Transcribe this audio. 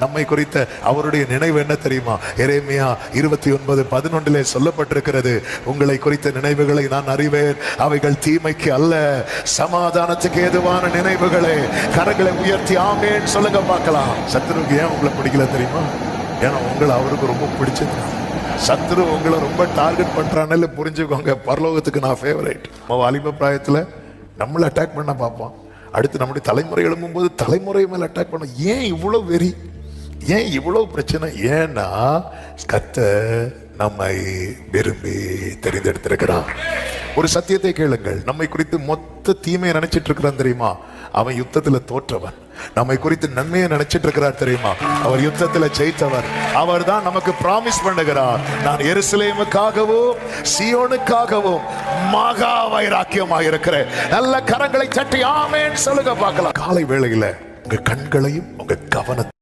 நம்மை குறித்த அவருடைய நினைவு என்ன தெரியுமா? எரேமியா இருபத்தி ஒன்பது பதினொன்றிலே சொல்லப்பட்டிருக்கிறது உங்களை குறித்த நினைவுகளை நான் அறிவேன். அவைகள் தீமைக்கு அல்ல. சமாதானத்துக்கு ஏதுவான நினைவுகளே. கரங்களை உயர்த்தி ஆமேன்னு சொல்லுங்க பார்க்கலாம். சத்துருவுக்கு ஏன் உங்களை பிடிக்கல தெரியுமா? ஏன்னா உங்களை அவருக்கு ரொம்ப பிடிச்சது. சத்துரு உங்களை ரொம்ப டார்கெட் பண்றான்னு புரிஞ்சுக்கோங்க. பரலோகத்துக்கு நான் ஃபேவரேட் நம்ம வாலிப பிராயத்தில் நம்மளை அட்டாக் பண்ண பார்ப்போம். அடுத்து நம்முடைய தலைமுறை எழும்பும்போது தலைமுறை மேலே அட்டாக் பண்ண ஏன் இவ்வளோ வெறி? ஏன் இவ்வளவு பிரச்சனை? ஏன்னா கத்த நம்மை விரும்பி தெரிந்தெடுத்திருக்கிறான் ஒரு சத்தியத்தை கேளுங்கள். நம்மை குறித்து மொத்த தீமையை நினைச்சிட்டு இருக்கிறான் தெரியுமா? அவன் யுத்தத்துல தோற்றவன். நம்மை குறித்து நன்மையை நினைச்சிட்டு இருக்கிறார் தெரியுமா? அவர் யுத்தத்துல ஜெயித்தவர். அவர் தான் நமக்கு பிராமிஸ் பண்ணுகிறார். நான் எருசலேமுக்காகவும் சியோனுக்காகவும் மகா வைராக்கியமாக இருக்கிறேன். நல்ல கரங்களை சட்டி ஆமேன்னு சொல்லுங்க பார்க்கலாம். காலை வேளையில உங்க கண்களையும் உங்க கவனத்தை